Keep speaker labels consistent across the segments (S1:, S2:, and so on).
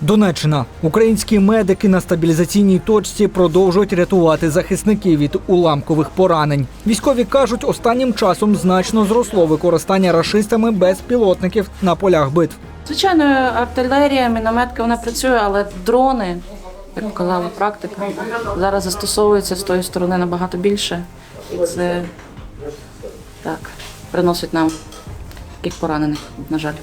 S1: Донеччина. Українські медики на стабілізаційній точці продовжують рятувати захисників від уламкових поранень. Військові кажуть, останнім часом значно зросло використання рашистами безпілотників на полях битв.
S2: Звичайно, артилерія, мінометка вона працює, але дрони, як показала практика, зараз застосовуються з тої сторони набагато більше. І це так приносить нам таких поранених, на жаль.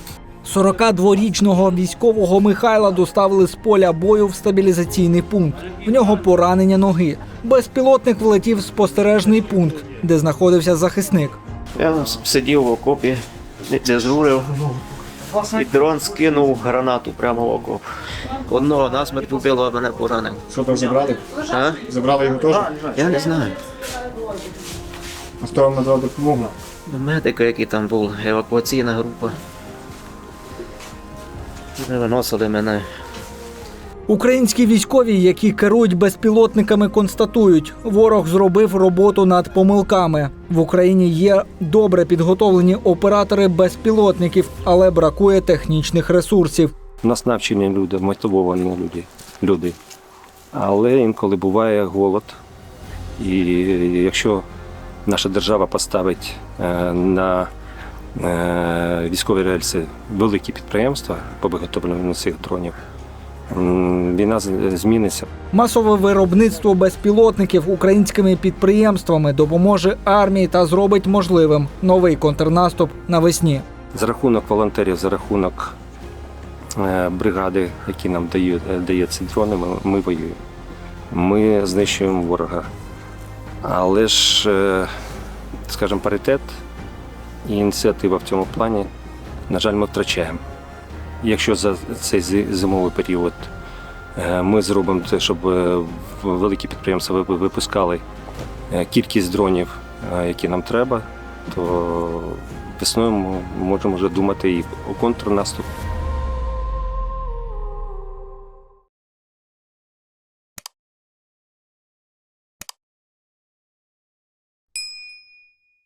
S1: 42-річного військового Михайла доставили з поля бою в стабілізаційний пункт. В нього поранення ноги. Безпілотник влетів в спостережний пункт, де знаходився захисник.
S3: Я сидів в окопі, дежурив, і дрон скинув гранату прямо в окоп. Одного насмерть вбило, а мене поранив.
S4: Що там забрали?
S3: А?
S4: Забрали його теж?
S3: Я не знаю.
S4: А хто вам надав допомогу?
S3: Медика, який там був, евакуаційна група. Вони виносили мене.
S1: Українські військові, які керують безпілотниками, констатують, ворог зробив роботу над помилками. В Україні є добре підготовлені оператори безпілотників, але бракує технічних ресурсів.
S5: У нас навчені люди, мотивовані люди, люди. Але інколи буває голод. І якщо наша держава поставить е, на військові рельси великі підприємства по виготовленню цих дронів, війна зміниться.
S1: Масове виробництво безпілотників українськими підприємствами допоможе армії та зробить можливим новий контрнаступ навесні.
S5: За рахунок волонтерів, за рахунок е, бригади, які нам дають, е, дає ці дрони, ми, ми воюємо. Ми знищуємо ворога. Але ж, е, скажімо, паритет і ініціатива в цьому плані, на жаль, ми втрачаємо. Якщо за цей зимовий період е, ми зробимо це, щоб е, великі підприємства випускали е, кількість дронів, які нам треба, то весною ми можемо вже думати і про контрнаступ,